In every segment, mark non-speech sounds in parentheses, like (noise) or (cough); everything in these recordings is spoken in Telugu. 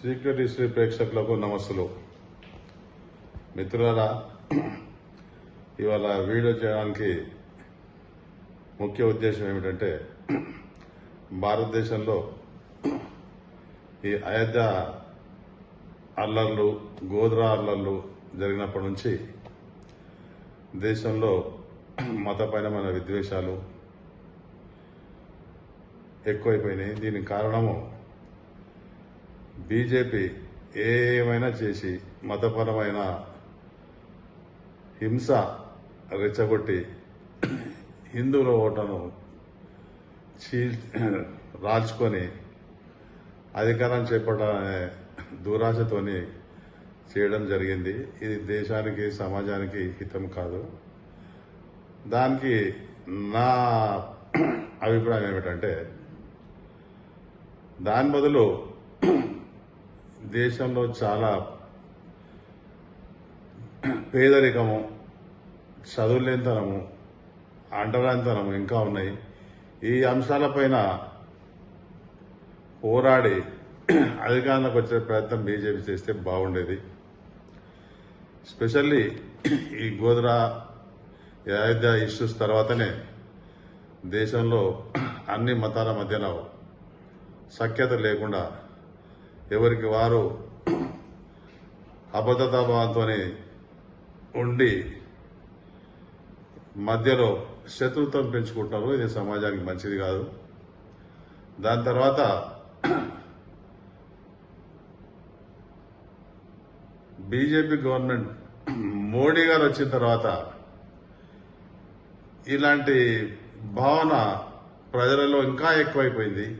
సీక్రెట్ హిస్టరీ ప్రేక్షకులకు నమస్సులు మిత్రులారా ఇవాళ వీడియో చేయడానికి ముఖ్య ఉద్దేశం ఏమిటంటే భారతదేశంలో ఈ అయోధ్య అల్లర్లు గోధరా అల్లర్లు జరిగినప్పటి నుంచి దేశంలో మతపరమైన విద్వేషాలు ఎక్కువైపోయినాయి. దీనికి కారణము బీజేపీ ఏమైనా చేసి మతపరమైన హింస రెచ్చగొట్టి హిందువుల ఓటను చీ (clears throat) రాల్చుకొని అధికారం చేపట్టాలనే దురాశతోని చేయడం జరిగింది. ఇది దేశానికి సమాజానికి హితం కాదు. దానికి నా (clears throat) అభిప్రాయం ఏమిటంటే దాని బదులు దేశంలో చాలా పేదరికము చదువులేనితనము అంటరానితనము ఇంకా ఉన్నాయి. ఈ అంశాలపైన పోరాడి అధికారంలోకి వచ్చే ప్రయత్నం బీజేపీ చేస్తే బాగుండేది. స్పెషల్లీ ఈ గోదరా అయోధ్య ఇష్యూస్ తర్వాతనే దేశంలో అన్ని మతాల మధ్యన సఖ్యత లేకుండా ఎవరికి వారు అబద్ధతాభావంతో ఉండి మధ్యలో శత్రుత్వం పెంచుకుంటారు. ఇది సమాజానికి మంచిది కాదు. దాని తర్వాత బీజేపీ గవర్నమెంట్ మోడీ గారు వచ్చిన తర్వాత ఇలాంటి భావన ప్రజలలో ఇంకా ఎక్కువైపోయింది.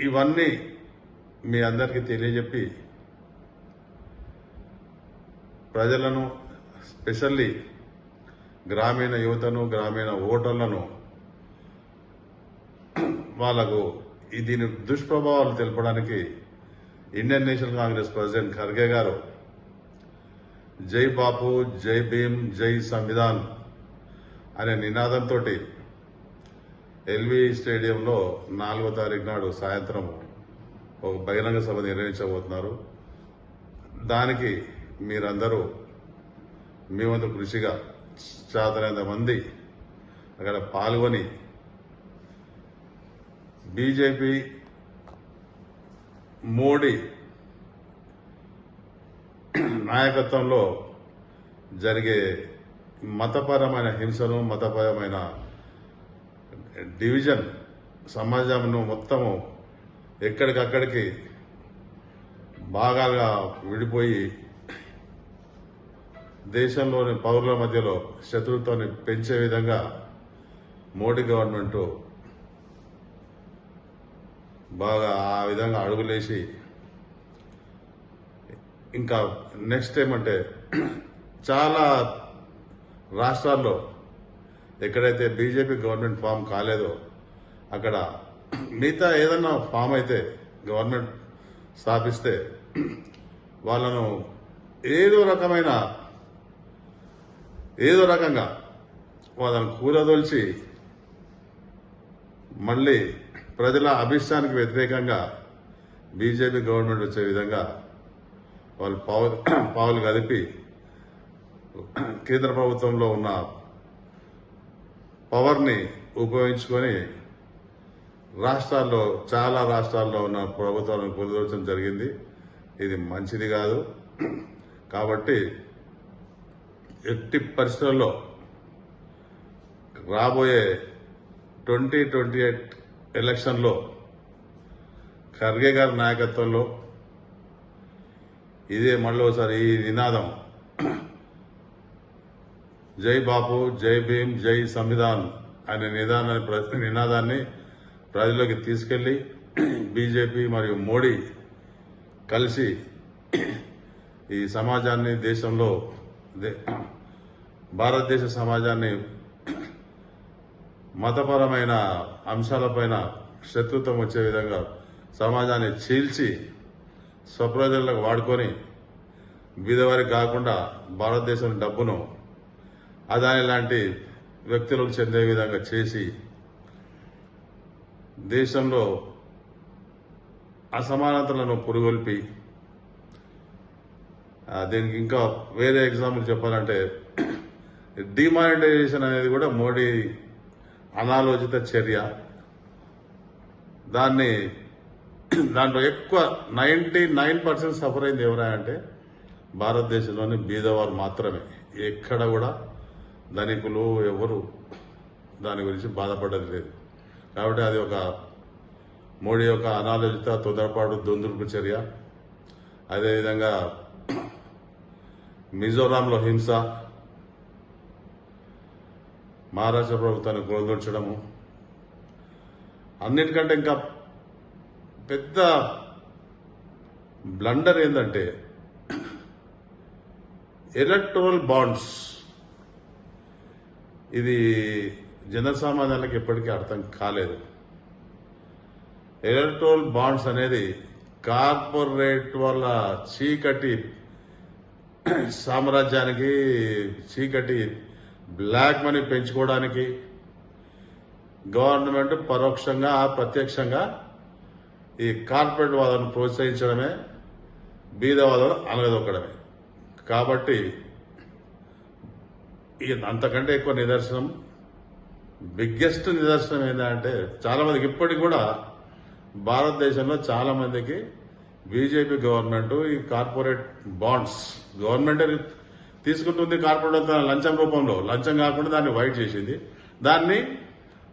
ఇవన్నీ మీ అందరికీ తెలియజెప్పి ప్రజలను స్పెషల్లీ గ్రామీణ యువతను గ్రామీణ ఓటర్లను వాళ్ళకు దీని దుష్ప్రభావాలు తెలపడానికి Indian National Congress president Kharge గారు జై బాపు జై భీమ్ జై సంవిధాన్ అనే నినాదంతో ఎల్వి స్టేడియంలో నాలుగో తారీఖు నాడు సాయంత్రం ఒక బహిరంగ సభ నిర్వహించబోతున్నారు. దానికి మీరందరూ మీ వంతు కృషిగా చాతనంత మంది అక్కడ పాల్గొని బీజేపీ మోడీ నాయకత్వంలో జరిగే మతపరమైన హింసను మతపరమైన డివిజన్ సమాజంలో మొత్తము ఎక్కడికక్కడికి భాగాలుగా విడిపోయి దేశంలోని పౌరుల మధ్యలో శత్రుత్వాన్ని పెంచే విధంగా మోడీ గవర్నమెంట్ బాగా ఆ విధంగా అడుగులేసి ఇంకా నెక్స్ట్ ఏమంటే చాలా రాష్ట్రాల్లో ఎక్కడైతే బీజేపీ గవర్నమెంట్ ఫామ్ కాలేదో అక్కడ మిగతా ఏదన్నా ఫామ్ అయితే గవర్నమెంట్ స్థాపిస్తే వాళ్ళను ఏదో రకమైన ఏదో రకంగా వాళ్ళను కూలదొల్చి మళ్ళీ ప్రజల అభిష్టానికి వ్యతిరేకంగా బీజేపీ గవర్నమెంట్ వచ్చే విధంగా వాళ్ళు పావులు పావులు కదిపి కేంద్ర ప్రభుత్వంలో ఉన్న పవర్ని ఉపయోగించుకొని రాష్ట్రాల్లో చాలా రాష్ట్రాల్లో ఉన్న ప్రభుత్వాలను కూలదోచడం జరిగింది. ఇది మంచిది కాదు. కాబట్టి ఎట్టి పరిస్థితుల్లో రాబోయే ట్వంటీ ట్వంటీ ఎయిట్ ఎలక్షన్లో ఖర్గే గారి నాయకత్వంలో ఇదే మళ్ళీ ఒకసారి ఈ నినాదం జై బాపు జై భీమ్ జై సంవిధాన్ అనే నిదానాన్ని నినాదాన్ని ప్రజల్లోకి తీసుకెళ్ళి బీజేపీ మరియు మోడీ కలిసి ఈ సమాజాన్ని దేశంలో దే- భారతదేశ సమాజాన్ని మతపరమైన అంశాలపైన శత్రుత్వం వచ్చే విధంగా సమాజాన్ని చీల్చి స్వప్రజలకు వాడుకొని బీదవారికి కాకుండా భారతదేశం డబ్బును అదాని లాంటి వ్యక్తులకు చెందే విధంగా చేసి దేశంలో అసమానతలను పురుగొల్పి దీనికి ఇంకా వేరే ఎగ్జాంపుల్ చెప్పాలంటే డిమానిటైజేషన్ అనేది కూడా మోడీ అనాలోచిత చర్య. దాన్ని దాంట్లో ఎక్కువ నైంటీ నైన్ పర్సెంట్ సఫర్ అయింది ఎవరా అంటే భారతదేశంలోని బీదవారు మాత్రమే. ఎక్కడ కూడా ధనికులు ఎవరు? దాని గురించి బాధపడేది లేదు. కాబట్టి అది ఒక మోడీ యొక్క అనాలోచిత తొందరపాటు దొందుడుకు చర్య. అదేవిధంగా మిజోరాంలో హింస మహారాష్ట్ర ప్రభుత్వాన్ని కూలదొచ్చడము అన్నిటికంటే ఇంకా పెద్ద బ్లండర్ ఏంటంటే ఎలక్ట్రల్ బాండ్స్. ఇది జనసామాన్యాలకు ఎప్పటికీ అర్థం కాలేదు. ఎలక్ట్రోల్ బాండ్స్ అనేది కార్పొరేట్ వాళ్ళ చీకటి సామ్రాజ్యానికి చీకటి బ్లాక్ మనీ పెంచుకోవడానికి గవర్నమెంట్ పరోక్షంగా ప్రత్యక్షంగా ఈ కార్పొరేట్ వాదనను ప్రోత్సహించడమే బీదవాదం అనగదొక్కడమే. కాబట్టి అంతకంటే ఎక్కువ నిదర్శనం. బిగ్గెస్ట్ నిదర్శనం ఏంటంటే చాలా మందికి ఇప్పటికి కూడా భారతదేశంలో చాలా మందికి బీజేపీ గవర్నమెంట్ ఈ కార్పొరేట్ బాండ్స్ గవర్నమెంట్ తీసుకుంటుంది కార్పొరేట్ లంచం రూపంలో. లంచం కాకుండా దాన్ని వైట్ చేసింది. దాన్ని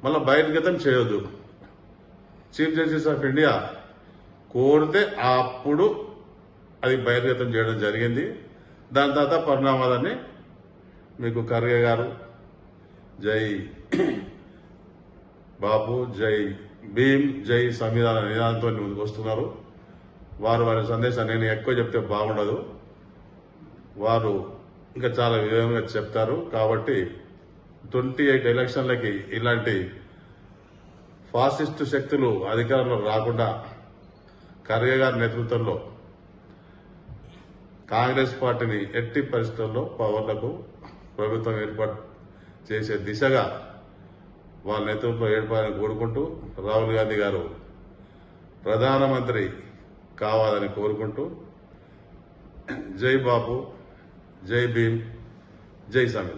మళ్ళీ బహిర్గతం చేయొద్దు. చీఫ్ జస్టిస్ ఆఫ్ ఇండియా కోరితే అప్పుడు అది బహిర్గతం చేయడం జరిగింది. దాని తర్వాత పరిణామాలన్నీ మీకు ఖర్గే గారు జై బాపు జై భీమ్ జై సంవిధాన నిదానంతో ముందుకు వస్తున్నారు. వారు వారి సందేశాన్ని నేను ఎక్కువ చెప్తే బాగుండదు. వారు ఇంకా చాలా విధంగా చెప్తారు. కాబట్టి ట్వంటీ ఎయిట్ ఎలక్షన్లకి ఇలాంటి ఫాసిస్టు శక్తులు అధికారంలో రాకుండా ఖర్గే గారి నేతృత్వంలో కాంగ్రెస్ పార్టీని ఎట్టి పరిస్థితుల్లో పవర్లకు ప్రభుత్వం ఏర్పాటు చేసే దిశగా వాళ్ళ నేతృత్వంలో ఏర్పాటుని కోరుకుంటూ రాహుల్ గాంధీ గారు ప్రధానమంత్రి కావాలని కోరుకుంటూ జై బాబు జై భీమ్ జై సంవిధాన్.